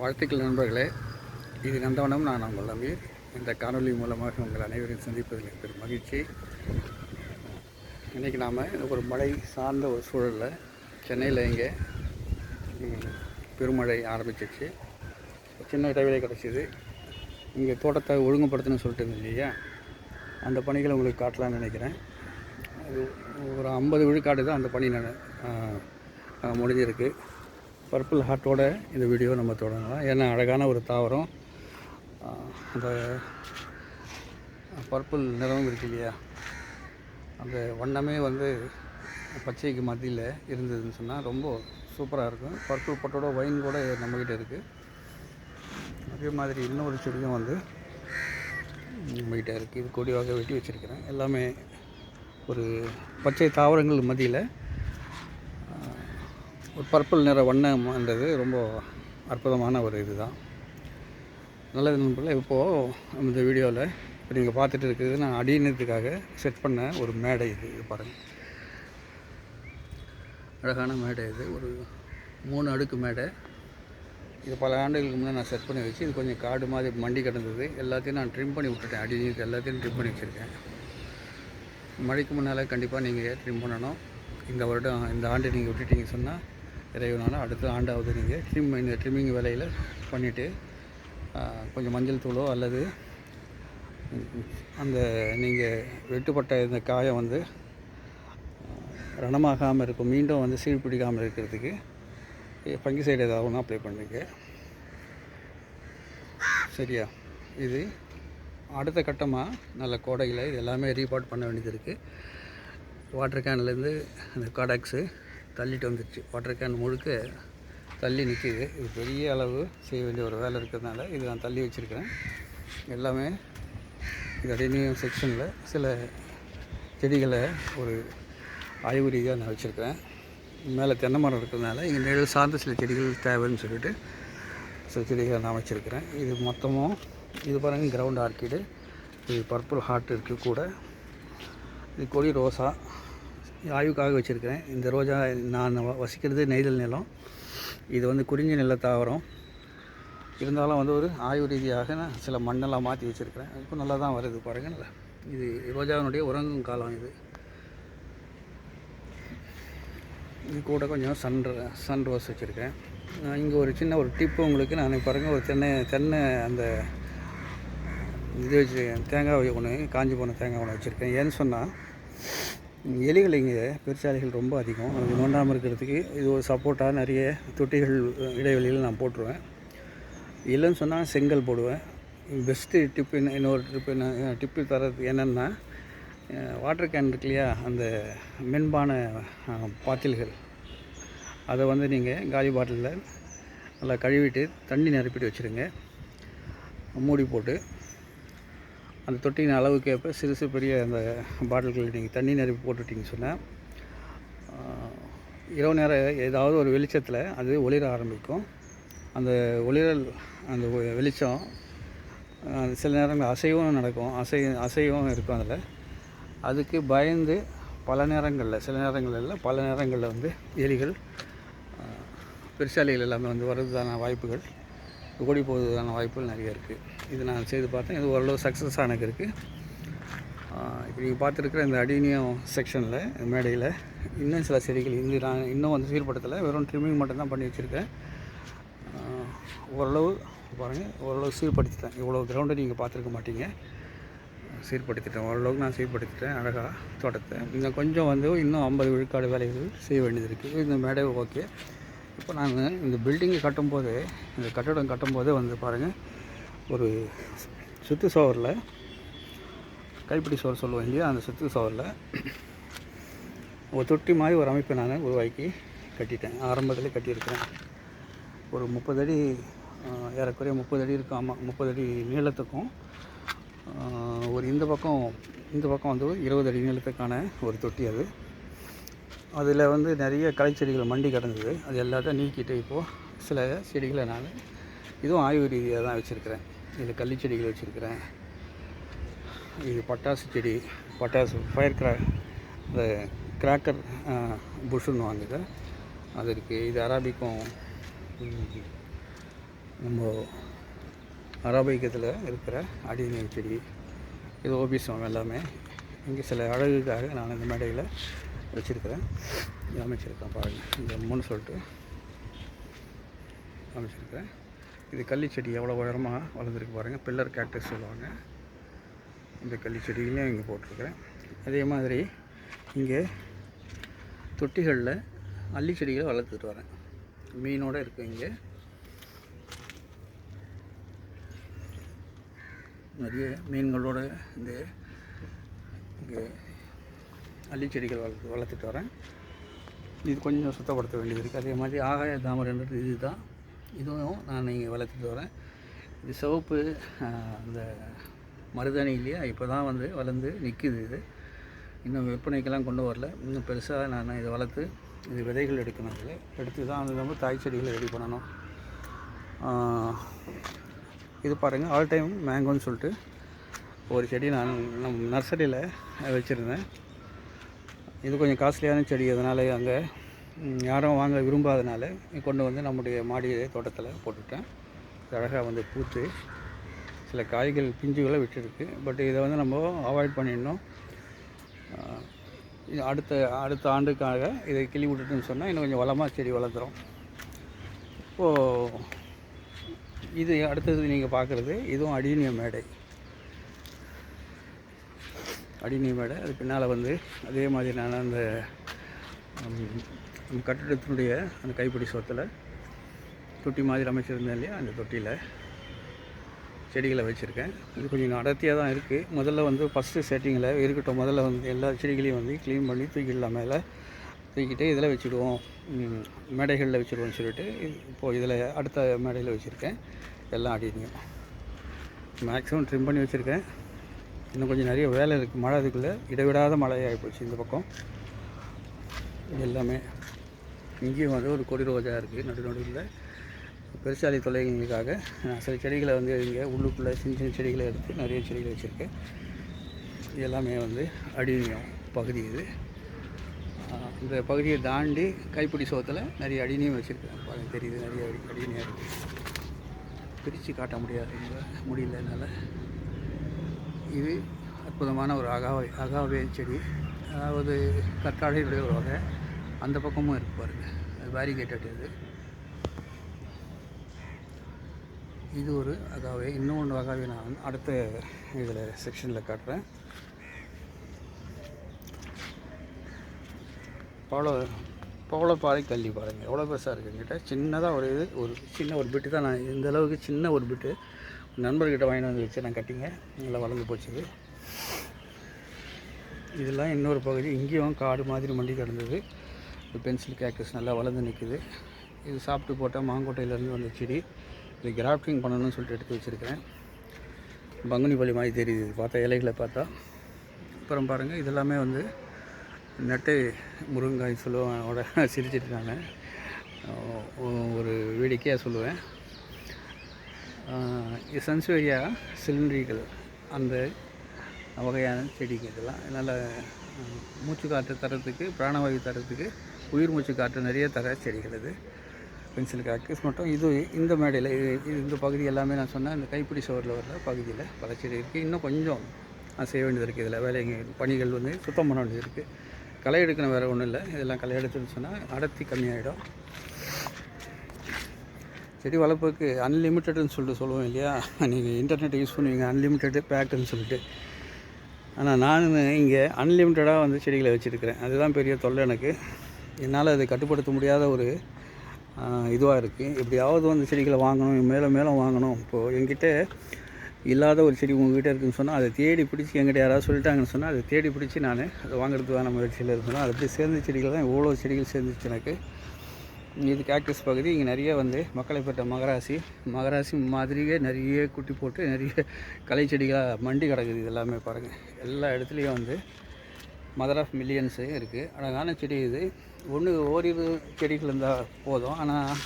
வாழ்த்துக்கள் நண்பர்களே. இது நந்தவனம் நான் உங்கள் அமீர். இந்த காணொலி மூலமாக உங்கள் அனைவரையும் சந்திப்பதில் பெரும் மகிழ்ச்சி. இன்றைக்கி நாம் ஒரு மழை சார்ந்த ஒரு சூழலில் சென்னையில் இங்கே பெருமழை ஆரம்பிச்சிச்சு சின்ன இடைவெளி கிடச்சிது. இங்கே தோட்டத்தை ஒழுங்குபடுத்தணும்னு சொல்லிட்டு இருந்தேன் இல்லையா? அந்த பணிகளை உங்களுக்கு காட்டலாம்னு நினைக்கிறேன். அது ஒரு ஐம்பது விழுக்காடு தான் அந்த பணி நான் முடிஞ்சிருக்கு. பர்பிள் ஹார்ட்டோட இந்த வீடியோ நம்ம தொடங்கலாம். ஏன்னா அழகான ஒரு தாவரம். அந்த பர்பிள் நிறமும் இருக்கு இல்லையா? அந்த வண்ணமே வந்து பச்சைக்கு மத்தியில் இருந்ததுன்னு சொன்னால் ரொம்ப சூப்பராக இருக்கும். பர்பிள் பட்டோட ஒயின் கூட நம்மக்கிட்ட இருக்குது அதே மாதிரி இன்னொரு செடியும் வந்து நம்மகிட்ட இருக்குது இது கொடிவாக வெட்டி வச்சுருக்கிறேன். எல்லாமே ஒரு பச்சை தாவரங்கள் மத்தியில் ஒரு பர்பிள் நிற வண்ணம்ன்றது ரொம்ப அற்புதமான ஒரு இதுதான். நல்லது நண்பர்களே இப்போது இந்த வீடியோவில் இப்போ நீங்கள் பார்த்துட்டு இருக்கிறது நான் அடியினத்துக்காக செட் பண்ண ஒரு மேடை இது இது பாருங்கள் அழகான மேடை இது ஒரு மூணு அடுக்கு மேடை. இது பல ஆண்டுகளுக்கு முன்னே நான் செட் பண்ணி வச்சு இது கொஞ்சம் காடு மாதிரி மண்டி கிடந்தது. எல்லாத்தையும் நான் ட்ரிம் பண்ணி விட்டுட்டேன். அடி நீர் எல்லாத்தையும் ட்ரிம் பண்ணி வச்சுருக்கேன். மழைக்கு முன்னால் கண்டிப்பாக நீங்கள் ட்ரிம் பண்ணணும். இந்த வருடம் இந்த ஆண்டு நீங்கள் விட்டுட்டீங்க சொன்னால் இறைவனால அடுத்த ஆண்டாவது நீங்கள் ட்ரிம் இந்த ட்ரிம்மிங் வேலையில் பண்ணிவிட்டு கொஞ்சம் மஞ்சள் தூளோ அல்லது அந்த நீங்கள் வெட்டுப்பட்ட இந்த காயம் வந்து ரணமாகாமல் இருக்கும் மீண்டும் வந்து சீழ் பிடிக்காமல் இருக்கிறதுக்கு பங்கு சைடு ஏதாவது ஒன்று அப்ளை பண்ணுங்க. சரியா? இது அடுத்த கட்டமாக நல்ல கோடையில் இது எல்லாமே ரீபார்ட் பண்ண வேண்டியது இருக்குது வாட்டர் கேன்லேருந்து அந்த காடாக்ஸு தள்ளிட்டு வந்துடுச்சு வாட்டர் கேன் முழுக்க தள்ளி நிற்கிது இது பெரிய அளவு செய்ய வேண்டிய ஒரு வேலை இருக்கிறதுனால இது நான் தள்ளி வச்சுருக்கிறேன். எல்லாமே இது அடிநியம் செக்ஷனில் சில செடிகளை ஒரு ஆய்வு ரீதியாக நான் வச்சுருக்கிறேன். மேலே தென்னை மரம் இருக்கிறதுனால இங்கே நிழல் சார்ந்த சில செடிகள் தேவைன்னு சொல்லிட்டு சில செடிகளை நான் வச்சுருக்கிறேன். இது மொத்தமும் இது பாருங்கள் கிரவுண்ட் ஆர்க்கிடு இது பர்பிள் ஹார்ட் இருக்குது கூட. இது கொடி ரோசா ஆய்வுக்காக வச்சுருக்கிறேன். இந்த ரோஜா நான் வ- வசிக்கிறது நெய்தல் நிலம். இது வந்து குறிஞ்சி நில தாவரம். இருந்தாலும் வந்து ஒரு ஆய்வு ரீதியாக நான் சில மண்ணெல்லாம் மாற்றி வச்சுருக்கிறேன். இப்போ நல்லா தான் வருது பாருங்கள் நல்லா. இது ரோஜாவினுடைய உறங்கும் காலம் இது. இது கூட கொஞ்சம் சன் சன் ரோஸ் வச்சுருக்கேன். இங்கே ஒரு சின்ன ஒரு டிப்பு உங்களுக்கு நான் பாருங்கள் ஒரு தென்னை தென்னை அந்த இது வச்சு தேங்காய் ஒன்று காஞ்சி போன தேங்காய் ஒன்று வச்சுருக்கேன். ஏன்னு சொன்னால் எலிகள் இங்கே பெருச்சாலைகள் ரொம்ப அதிகம். அது நோண்டாமல் இருக்கிறதுக்கு இது ஒரு சப்போர்ட்டாக நிறைய தொட்டிகள் இடைவெளியில் நான் போட்டுருவேன். இல்லைன்னு சொன்னால் செங்கல் போடுவேன். பெஸ்ட்டு டிப்பு என்ன இன்னொரு டிப்பு என்ன டிப்பு தரது என்னென்னா வாட்டர் கேன் இருக்கு இல்லையா அந்த மென்பான பாத்தில்கள். அதை வந்து நீங்கள் காலி பாட்டிலில் நல்லா கழுவிட்டு தண்ணி நிரப்பிட்டு வச்சுருங்க. மூடி போட்டு அந்த தொட்டியின் அளவுக்கு ஏற்ப சிறுசு பெரிய அந்த பாட்டில்களில் நீங்கள் தண்ணி நிரப்பி போட்டுட்டிங்கன்னு சொன்னால் இரவு நேரம் ஏதாவது ஒரு வெளிச்சத்தில் அது ஒளிர ஆரம்பிக்கும். அந்த ஒளிரல் அந்த வெளிச்சம் சில நேரங்கள் அசைவும் நடக்கும். அசை அசைவும் இருக்கும் அதில். அதுக்கு பயந்து பல நேரங்களில் சில நேரங்களில் இல்லை பல நேரங்களில் வந்து எலிகள் பெருசாலைகள் பெருசாலிகள் எல்லாமே வந்து வர்றதுக்கான வாய்ப்புகள் ஓடி போவதுக்கான வாய்ப்புகள் நிறைய இருக்குது இது நான் செய்து பார்த்தேன். இது ஓரளவு சக்ஸஸ் ஆனக்கு இருக்குது இப்போ நீங்கள் பார்த்துருக்குற இந்த அடினியம் செக்ஷனில் மேடையில் இன்னும் சில செடிகள் இது நான் இன்னும் வந்து சீர்படுத்தலை. வெறும் ட்ரிம்மிங் மட்டும்தான் பண்ணி வச்சுருக்கேன். ஓரளவு பாருங்கள் ஓரளவு சீர்படுத்திட்டேன். இவ்வளோ கிரவுண்டை நீங்கள் பார்த்துருக்க மாட்டீங்க. சீர்படுத்திட்டேன். ஓரளவுக்கு நான் சீர்படுத்திட்டேன். அழகாக தோட்டத்தை. இன்னும் கொஞ்சம் வந்து இன்னும் ஐம்பது விழுக்காடு வேலைகள் செய்ய வேண்டியது இருக்குது இந்த மேடை ஓகே. இப்போ நான் இந்த பில்டிங்கை கட்டும்போது இந்த கட்டடம் கட்டும்போதே வந்து பாருங்கள் ஒரு சுற்று சோவரில் கைப்பிடி சோறு சொல்லுவோம் இல்லையா அந்த சுற்று சோவரில். ஒரு தொட்டி மாதிரி ஒரு அமைப்பை நான் உருவாக்கி கட்டிட்டேன். ஆரம்பத்தில் கட்டியிருக்கிறேன். ஒரு முப்பது அடி ஏறக்குறைய முப்பது அடி இருக்கும். ஆமாம் முப்பது அடி நீளத்துக்கும் ஒரு இந்த பக்கம் இந்த பக்கம் வந்து இருபது அடி நீளத்துக்கான ஒரு தொட்டி அது. அதில் வந்து நிறைய களை மண்டி கிடந்தது. அது எல்லாத்தையும் நீக்கிட்டு இப்போது சில செடிகளை நான் இதுவும் ஆய்வு ரீதியாக தான் வச்சுருக்கிறேன். இந்த கள்ளி செடிகள் வச்சுருக்கிறேன். இது பட்டாசு செடி பட்டாசு ஃபயர் கிரா இந்த கிராக்கர் புஷ்ஷுன்னு வாங்குது. அது இருக்குது இது அராபிக்கும் நம்ம அராபிக்கத்தில் இருக்கிற அடிநீர் செடி இது ஓபிசம் எல்லாமே. இங்கே சில அழகுக்காக நான் இந்த மேடையில் வச்சுருக்கிறேன். அமைச்சிருக்கேன் பாருங்கள் இந்த மூணு சொல்லிட்டு அமைச்சிருக்கிறேன். இது கள்ளி செடி எவ்வளோ உயரமாக வளர்ந்துருக்கு பாருங்கள் பில்லர் கேக்டஸ் சொல்லுவாங்க. இந்த கள்ளி செடிகளையும் இங்கே போட்டிருக்கிறேன். அதே மாதிரி இங்கே தொட்டிகளில் அள்ளி செடிகளை வளர்த்துட்டு வரேன். மீனோடு இருக்குது இங்கே. நிறைய மீன்களோடு இந்த இங்கே அள்ளி செடிகள் வளர்த்து வளர்த்துட்டு வரேன். இது கொஞ்சம் சுத்தப்படுத்த வேண்டியது இருக்குது அதே மாதிரி ஆகாய தாமரைன்றது இது தான் இதுவும் நான் இங்கே வளர்த்துட்டு வரேன். இது சிவப்பு அந்த மருதாணி இல்லையா? இப்போ தான் வந்து வளர்ந்து நிற்குது இது. இன்னும் விற்பனைக்கெல்லாம் கொண்டு வரல. இன்னும் பெருசாக நான் இதை வளர்த்து இது விதைகள் எடுக்கணும் இதில். எடுத்து தான் அது ரொம்ப தாய் செடிகளை ரெடி பண்ணணும். இது பாருங்கள் ஆல் டைம் மேங்கோன்னு சொல்லிட்டு ஒரு செடி நான் நம் நர்சரியில் வச்சுருந்தேன். இது கொஞ்சம் காஸ்ட்லியான செடி அதனால் அங்கே யாரும் வாங்க விரும்பாதனால கொண்டு வந்து நம்முடைய மாடி தோட்டத்தில் போட்டுவிட்டேன் அழகாக வந்து பூத்து சில காய்கள் பிஞ்சுகளை விட்டுருக்கு. பட் இதை வந்து நம்ம அவாய்ட் பண்ணிடணும். இது அடுத்த அடுத்த ஆண்டுக்காக இதை கிளி விட்டுட்டுன்னு சொன்னால் இன்னும் கொஞ்சம் வளமாக செடி வளர்த்துறோம் இப்போது இது அடுத்தது நீங்கள் பார்க்குறது இதுவும் அடினிய மேடை. அடினிய மேடை அது பின்னால் வந்து அதே மாதிரி நான் அந்த நம்ம கட்டிடத்தினுடைய அந்த கைப்பிடி சொத்தில் தொட்டி மாதிரி அமைச்சிருந்தேன் இல்லையா? அந்த தொட்டியில் செடிகளை வச்சுருக்கேன். இது கொஞ்சம் அடர்த்தியாக தான் இருக்குது முதல்ல வந்து ஃபஸ்ட்டு செட்டிங்கில் இருக்கட்டும். முதல்ல வந்து எல்லா செடிகளையும் வந்து க்ளீன் பண்ணி தூக்கிடலாம் மேலே. தூக்கிட்டு இதில் வச்சுடுவோம். மேடைகளில் வச்சுடுவோம்னு சொல்லிட்டு இப்போது இதில் அடுத்த மேடையில் வச்சுருக்கேன். எல்லாம் அடினியும் மேக்ஸிமம் ட்ரிம் பண்ணி வச்சுருக்கேன். இன்னும் கொஞ்சம் நிறைய வேலை இருக்குது மழை அதுக்குள்ளே இடைவிடாத மழையாகி போச்சு இந்த பக்கம். எல்லாமே. இங்கேயும் வந்து ஒரு கொடி ரோஜா இருக்குது நடு நடுவில். பெருசாலி தொலைகளுக்காக நான் சில செடிகளை வந்து இங்கே உள்ளுக்குள்ளே சின்ன சின்ன செடிகளை எடுத்து நிறைய செடிகளை வச்சுருக்கேன். இது எல்லாமே வந்து அடினியம் பகுதி இது. இந்த பகுதியை தாண்டி கைப்பிடி சோத்தில் நிறைய அடிநியம் வச்சுருக்கேன். பாருங்க தெரியுது நிறைய அடி அடிநியம் இருக்குது பிரித்து காட்ட முடியாது முடியல என்னால். இது அற்புதமான ஒரு அகாவை அகாவே செடி. அதாவது கற்றாழையுடைய ஒரு வகை. அந்த பக்கமும் இருக்கு பாருங்க. அது பேரிகேட்டட் இது. இது ஒரு அகாவே இன்னொன்று அகாவே நான் அடுத்த இதில் செக்ஷனில் காட்டுறேன். பவள பவளப்பாறை கல்வி பாருங்கள் எவ்வளோ பெருசாக இருக்குது என்கிட்ட. சின்னதாக ஒரு இது ஒரு சின்ன ஒரு பிட்டு தான் நான் இந்த அளவுக்கு சின்ன ஒரு பிட்டு நண்பர்கிட்ட வாங்கிட்டு வந்து வச்சு நான் கட்டிங்க. நல்லா வளர்ந்து போச்சுது இதெல்லாம் இன்னொரு பகுதி. இங்கேயும் காடு மாதிரி மண்டி கிடந்தது. பென்சில் கேக்டஸ் நல்லா வளர்ந்து நிற்குது இது சாப்பிட்டு போட்டால் மாங்கோட்டையிலேருந்து வந்த செடி. இது கிராஃப்டிங் பண்ணணும்னு சொல்லிட்டு எடுத்து வச்சுருக்கிறேன். பங்குனி பள்ளி மாதிரி தெரியுது. இது பார்த்தா இலைகளை பார்த்தா. அப்புறம் பாருங்கள் இதெல்லாமே வந்து நெட்டை முருங்காய் சொல்லுவேன் அவட சிரிச்சிட்டு நான். ஒரு வேடிக்கையாக சொல்லுவேன். ஆஹ் இது சிலிண்ட்ரிகள் அந்த வகையான செடிங்க இதெல்லாம். நல்ல மூச்சு காற்று தரத்துக்கு பிராணவாயு தரத்துக்கு உயிர் மூச்சு காற்று நிறைய தர செடிகள் இது பென்சில் காக்கஸ் மட்டும். இது இந்த மேடையில் இது இது இந்த பகுதி எல்லாமே நான் சொன்னேன் இந்த கைப்பிடி சுவரில் வர்ற பகுதியில் பல செடி இருக்குது இன்னும் கொஞ்சம் நான் செய்ய வேண்டியது இருக்குது இதில் வேலைங்க பணிகள் வந்து சுத்தம் பண்ண வேண்டியது இருக்குது களை எடுக்கணும் வேறு ஒன்றும் இல்லை. இதெல்லாம் களை எடுத்துன்னு சொன்னால் அடர்த்தி கம்மியாயிடும். செடி வளர்ப்புக்கு அன்லிமிட்டடுன்னு சொல்லிட்டு சொல்லுவோம் இல்லையா? நீங்கள் இன்டர்நெட் யூஸ் பண்ணுவீங்க அன்லிமிட்டடு பேக்குன்னு சொல்லிட்டு. ஆனால் நான் இங்கே அன்லிமிட்டடாக வந்து செடிகளை வச்சுருக்கிறேன். அதுதான் பெரிய தொல்லை எனக்கு. என்னால் அதை கட்டுப்படுத்த முடியாத ஒரு இதுவாக இருக்குது எப்படியாவது வந்து செடிகளை வாங்கணும் மேலே மேலே வாங்கணும். இப்போது என்கிட்ட இல்லாத ஒரு செடி உங்ககிட்ட இருக்குன்னு சொன்னால் அதை தேடி பிடிச்சி என்கிட்ட யாராவது சொல்லிட்டாங்கன்னு சொன்னால் அதை தேடி பிடிச்சி நான் அதை வாங்குறதுக்கான முயற்சியில் இருந்தேன் அது அப்படியே சேர்ந்த செடிகள் தான். இவ்வளோ செடிகள் சேர்ந்துச்சு எனக்கு. இது கேக்டஸ் பகுதி. இங்கே நிறைய வந்து மக்களை பெற்ற மகராசி. மகராசி மாதிரியே நிறைய குட்டி போட்டு நிறைய களை செடிகளாக மண்டி கிடக்குது இது எல்லாமே பாருங்கள் எல்லா இடத்துலையும் வந்து மதர் ஆஃப் மில்லியன்ஸு இருக்குது அழகான செடி இது. ஒன்று ஓரிரு செடிகள் இருந்தால் போதும். ஆனால்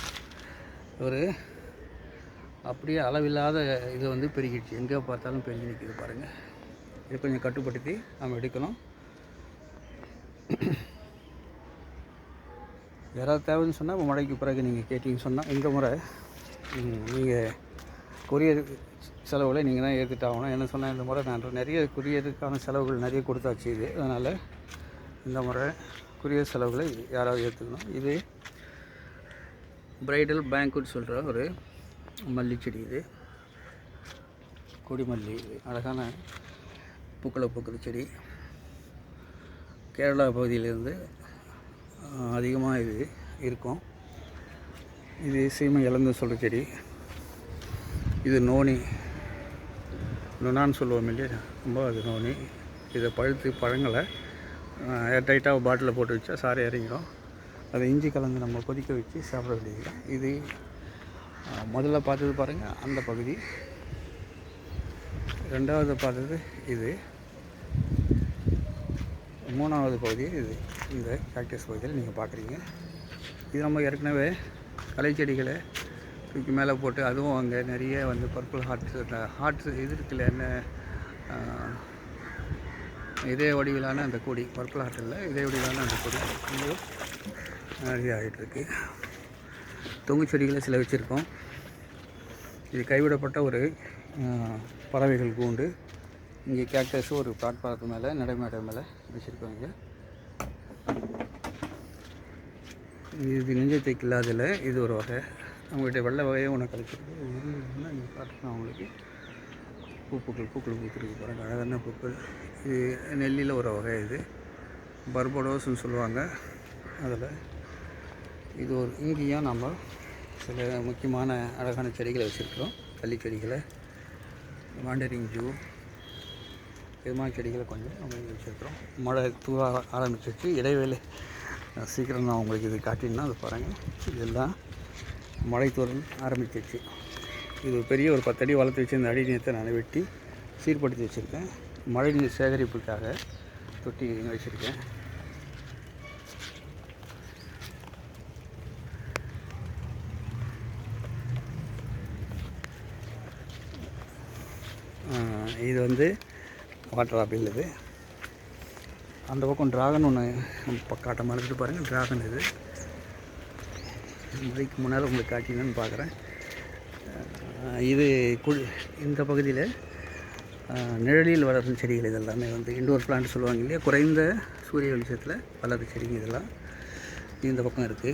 ஒரு அப்படியே அளவில்லாத இது வந்து பெருகிடுச்சு. எங்கே பார்த்தாலும் பெருகி நிற்கிது பாருங்கள் இதை கொஞ்சம் கட்டுப்படுத்தி நம்ம எடுக்கணும். யாராவது தேவைன்னு சொன்னால் மழைக்கு பிறகு நீங்கள் கேட்டிங்கன்னு சொன்னால் இந்த முறை நீங்கள் கொரியர் செலவுகளை நீங்கள் தான் ஏற்றுட்டு ஆகணும். என்ன சொன்னால் இந்த முறை நான் நிறைய கொரியருக்கான செலவுகள் நிறைய கொடுத்தாச்சு இது. அதனால் இந்த முறை கொரியர் செலவுகளை யாராவது ஏற்றுக்கணும். இது பிரைடல் பேங்க்குன்னு சொல்கிற ஒரு மல்லி செடி இது. கொடிமல்லி இது. அழகான பூக்களை பூக்கிற செடி. கேரளா பகுதியிலேருந்து அதிகமாக இது இருக்கும். இது சீமை இழந்து சொல்கிற செடி. இது நோனி. நுணான்னு சொல்லுவோம் இல்லையா? ரொம்ப அது நோனி. இதை பழுத்து பழங்களை டைட்டாக பாட்டிலில் போட்டு வச்சா சாரை இறங்கிடும். அதை இஞ்சி கலந்து நம்ம கொதிக்க வச்சு சாப்பிட வேண்டியது இது முதல்ல பார்த்தது பாருங்கள் அந்த பகுதி. ரெண்டாவது பார்த்தது இது. மூணாவது பகுதி இது. இந்த கேக்டஸ் பகுதியில் நீங்கள் பார்க்குறீங்க. இது நம்ம ஏற்கனவே களை செடிகளை தூக்கி மேலே போட்டு அதுவும் அங்கே நிறைய வந்து பர்பிள் ஹார்ட்ஸ் ஹார்ட் ஹார்ட்ஸ் இது இருக்குல்ல என்ன இதே வடிவிலான அந்த கொடி பர்பிள் இல்லை இதே வடிவிலான அந்த கொடி. இங்கே நிறைய ஆகிட்டுருக்கு தொங்கு செடிகளை சில வச்சுருக்கோம். இது கைவிடப்பட்ட ஒரு பறவைகள் கூண்டு. இங்கே கேக்டஸ் ஒரு பிளாட்ஃபாரத்து மேலே நடைமேடை மேலே வச்சுருக்கோம் இங்கே. இது நெஞ்சத்தைக்கு இல்லாதில் இது ஒரு வகை. அவங்ககிட்ட வெள்ளை வகையை ஒன்று கழிச்சிருக்கு இது நீங்கள் அவங்களுக்கு பூப்புக்கள் பூக்கள் பூத்துருக்கு பாருங்கள் அழகான பூக்கள். இது நெல்லியில் ஒரு வகை இது. பர்படோஸ்னு சொல்லுவாங்க. அதில் இது ஒரு இங்கேயும் நம்ம சில முக்கியமான அழகான செடிகளை வச்சுருக்கிறோம். கள்ளி செடிகளை வாண்டரிங் ஜூ இது செடிகளை கொஞ்சம் நம்ம இங்கே வச்சுருக்கிறோம். மழை தூவ ஆரம்பிச்சிருச்சு. இடைவேளை சீக்கிரம் நான் உங்களுக்கு இது காட்டினா அது பாருங்கள் இதெல்லாம் மழை தூரம் ஆரம்பிச்சிருச்சு. இது பெரிய ஒரு பத்தடி வளர்த்து வச்சு இந்த அடி நீரத்தை நான் வெட்டி சீர்படுத்தி வச்சுருக்கேன். மழை நீர் சேகரிப்புக்காக தொட்டி வச்சுருக்கேன். இது வந்து வாட்டர் ஆப்பிள் இது. அந்த பக்கம் டிராகன் ஒன்று பக்காட்டமாக இருக்குது பாருங்கள் டிராகன் இது. இதுக்கு முன்னால் உங்களுக்கு காட்டினு பார்க்குறேன் இது குழு இந்த பகுதியில் நிழலில் வளரும் செடிகள் இதெல்லாமே வந்து இண்டோர் பிளான்ட் சொல்லுவாங்க இல்லையா? குறைந்த சூரிய வெளிச்சத்தில் வளர்கிற செடிங்க இதெல்லாம். இந்த பக்கம் இருக்குது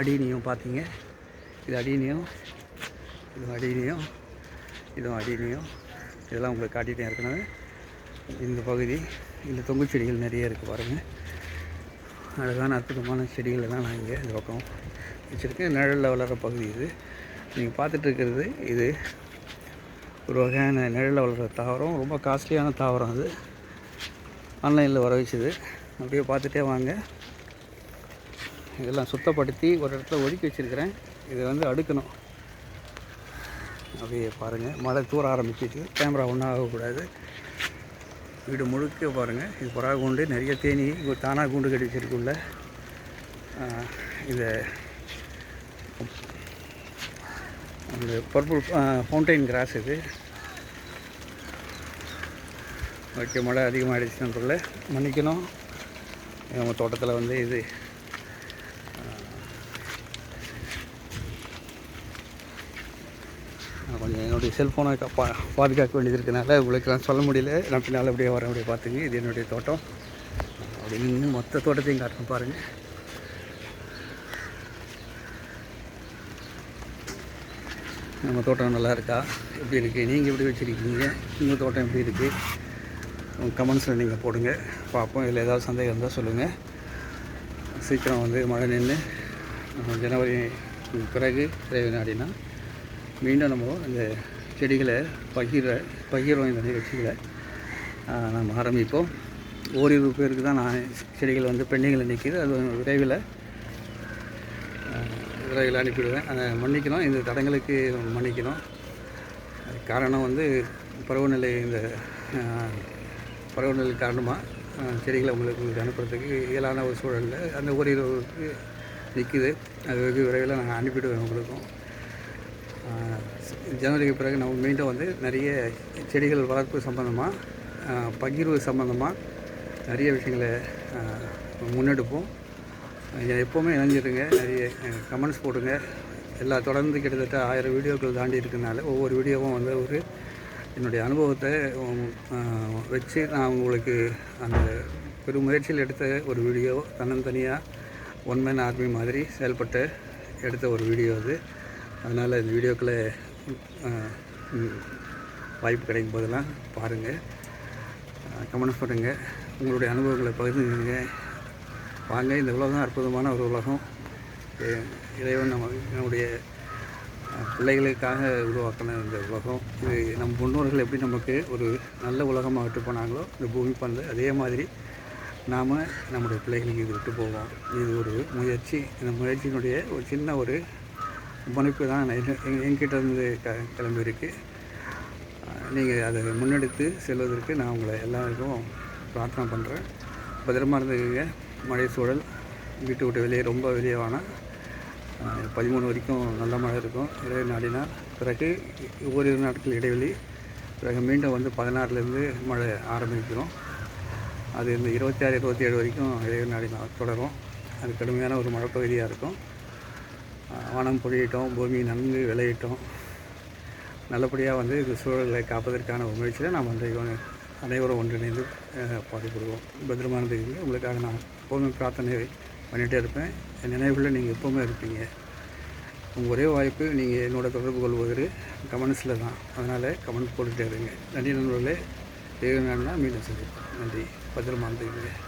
அடினியும் பார்த்தீங்க. இது அடினியும். இது அடினியும். இதுவும் அடினியும். இதெல்லாம் உங்களுக்கு காட்டிகிட்டே ஏற்கனவே இந்த பகுதி இந்த தொங்கு செடிகள் நிறைய இருக்குது பாருங்கள் அழகான அற்புதமான செடிகள் எல்லாம் நான் இங்கே இந்த பக்கம் வச்சுருக்கேன். நிழலில் வளர்கிற பகுதி இது. நீங்கள் பார்த்துட்டு இருக்கிறது இது. ஒரு வகையான நிழலில் வளர்கிற தாவரம். ரொம்ப காஸ்ட்லியான தாவரம் அது. ஆன்லைனில் வர வச்சுது அப்படியே பார்த்துட்டே வாங்க. இதெல்லாம் சுத்தப்படுத்தி ஒரு இடத்துல ஒதுக்கி வச்சுருக்கிறேன். இதை வந்து அடுக்கணும். அப்படியே பாருங்கள் மழை தூர ஆரம்பிச்சிச்சு கேமரா ஒன்றும் ஆகக்கூடாது. வீடு முழுக்க பாருங்கள் இது புறா கூண்டு நிறைய தேனி தானாக கூண்டு கட்டி வச்சுருக்குள்ள. இதை இந்த பர்பிள் ஃபவுண்டைன் கிராஸ் இது. ஓகே மழை அதிகமாகிடுச்சு நண்பர்களே மன்னிக்கணும். நம்ம தோட்டத்தில் வந்து இது நான் கொஞ்சம் என்னுடைய செல்ஃபோனை பா பாதுகாக்க வேண்டியது இருக்கனால உங்களுக்கு நான் சொல்ல முடியல. நான் பின்னால் அப்படியே வரேன் அப்படியே பார்த்துங்க. இது என்னுடைய தோட்டம். அப்படி நின்று மொத்த தோட்டத்தையும் காட்டணும் பாருங்கள் நம்ம தோட்டம் நல்லா இருக்கா? எப்படி இருக்குது நீங்கள் எப்படி வச்சுருக்கீங்க? உங்கள் தோட்டம் எப்படி இருக்குது கமெண்ட்ஸில் நீங்கள் போடுங்க. பார்ப்போம். இதில் ஏதாவது சந்தேகம் இருந்தால் சொல்லுங்கள் சீக்கிரம் வந்து மழை நின்று ஜனவரி பிறகு விரைவு நாடினா மீண்டும் நம்ம இந்த செடிகளை பகிர பகிர்வோம் இந்த நிகழ்ச்சிகளை. நம்ம ஆரம்பிப்போம். ஓரிரு பேருக்கு தான் நான் செடிகள் வந்து பெண்டிங்கில் நிற்கிது அது விரைவில் விரைவில் அனுப்பிவிடுவேன். அதை மன்னிக்கணும். இந்த தடங்களுக்கு மன்னிக்கணும். அது காரணம் வந்து பருவநிலை இந்த பருவநிலை காரணமாக செடிகளை உங்களுக்கு உங்களுக்கு அனுப்புறதுக்கு இயலான ஒரு சூழலில் அந்த ஓரிருவுக்கு நிற்கிது அது வெகு விரைவில் நான் அனுப்பிவிடுவேன் உங்களுக்கும். ஜனவரிக்கு பிறகு நம்ம மீண்டும் வந்து நிறைய செடிகள் வளர்ப்பு சம்மந்தமாக பகிர்வு சம்மந்தமாக நிறைய விஷயங்களை முன்னெடுப்போம். எப்போவுமே இணைஞ்சிருங்க. நிறைய கமெண்ட்ஸ் போடுங்க. எல்லா தொடர்ந்து கிட்டத்தட்ட ஆயிரம் வீடியோக்கள் தாண்டி இருக்கனால ஒவ்வொரு வீடியோவும் வந்து ஒரு என்னுடைய அனுபவத்தை வச்சு நான் உங்களுக்கு அந்த பெரும் முயற்சியில் எடுத்த ஒரு வீடியோ தன்னந்தனியாக ஒன் மேன் ஆர்மி மாதிரி செயல்பட்டு எடுத்த ஒரு வீடியோ அது. அதனால் இந்த வீடியோக்களை வாய்ப்பு கிடைக்கும் போதெல்லாம் பாருங்கள் கமெண்ட்ஸ் பண்ணுங்கள் உங்களுடைய அனுபவங்களை பகிர்ந்துங்க வாங்க இந்த உலகம் அற்புதமான ஒரு உலகம். இறைவன் நம்ம நம்முடைய பிள்ளைகளுக்காக உருவாக்கின இந்த உலகம். இது நம் முன்னோர்கள் எப்படி நமக்கு ஒரு நல்ல உலகமாக விட்டு போனாங்களோ இந்த பூமி பந்து அதே மாதிரி நாம் நம்முடைய பிள்ளைகளுக்கு இது விட்டு போவோம். இது ஒரு முயற்சி. இந்த முயற்சியினுடைய ஒரு சின்ன ஒரு முனைப்பு தான் நான் என்கிட்ட இருந்து க கிளம்பியிருக்கு. நீங்கள் அதை முன்னெடுத்து செல்வதற்கு நான் உங்களை எல்லாருக்கும் பிரார்த்தனை பண்ணுறேன் பத்திரமா இருந்துக்குங்க. மழை சூழல். வீட்டு விட்டு வெளியே ரொம்ப வெளியே வேணாம் பதிமூணு வரைக்கும் நல்ல மழை இருக்கும். இரவு நாடினால் பிறகு ஓரிரு நாட்கள் இடைவெளி. பிறகு மீண்டும் வந்து பதினாறுலேருந்து மழை ஆரம்பிக்கிறோம். அது இந்த இருபத்தி ஆறு இருபத்தி ஏழு வரைக்கும் இறை நாடினால் தொடரும். அது கடுமையான ஒரு மழைப்பகுதியாக இருக்கும். வனம் வானம் பொழியிட்டோம் பூமி நன்கு விளையிட்டோம். நல்லபடியாக வந்து இந்த சூழலை காப்பதற்கான ஒரு முயற்சியில் நாம் வந்து இவங்க அனைவரும் ஒன்றிணைந்து பாதிப்படுவோம் பாடுபடுவோம். பத்திரமா உங்களுக்காக நான் எப்போவுமே பிரார்த்தனை பண்ணிகிட்டே இருப்பேன். என் நினைவுகளில் நீங்கள் எப்போவுமே இருப்பீங்க. உங்கள் ஒரே வாய்ப்பு நீங்கள் என்னோட தொடர்பு கொள்வது கமெண்ட்ஸில் தான். அதனால் கமெண்ட் போட்டுகிட்டே இருங்க. நன்றி நண்பர்களே. வேணும்னா மீண்டும் சந்திப்போம். நன்றி. பத்திரமா இருந்துக்கிறேன்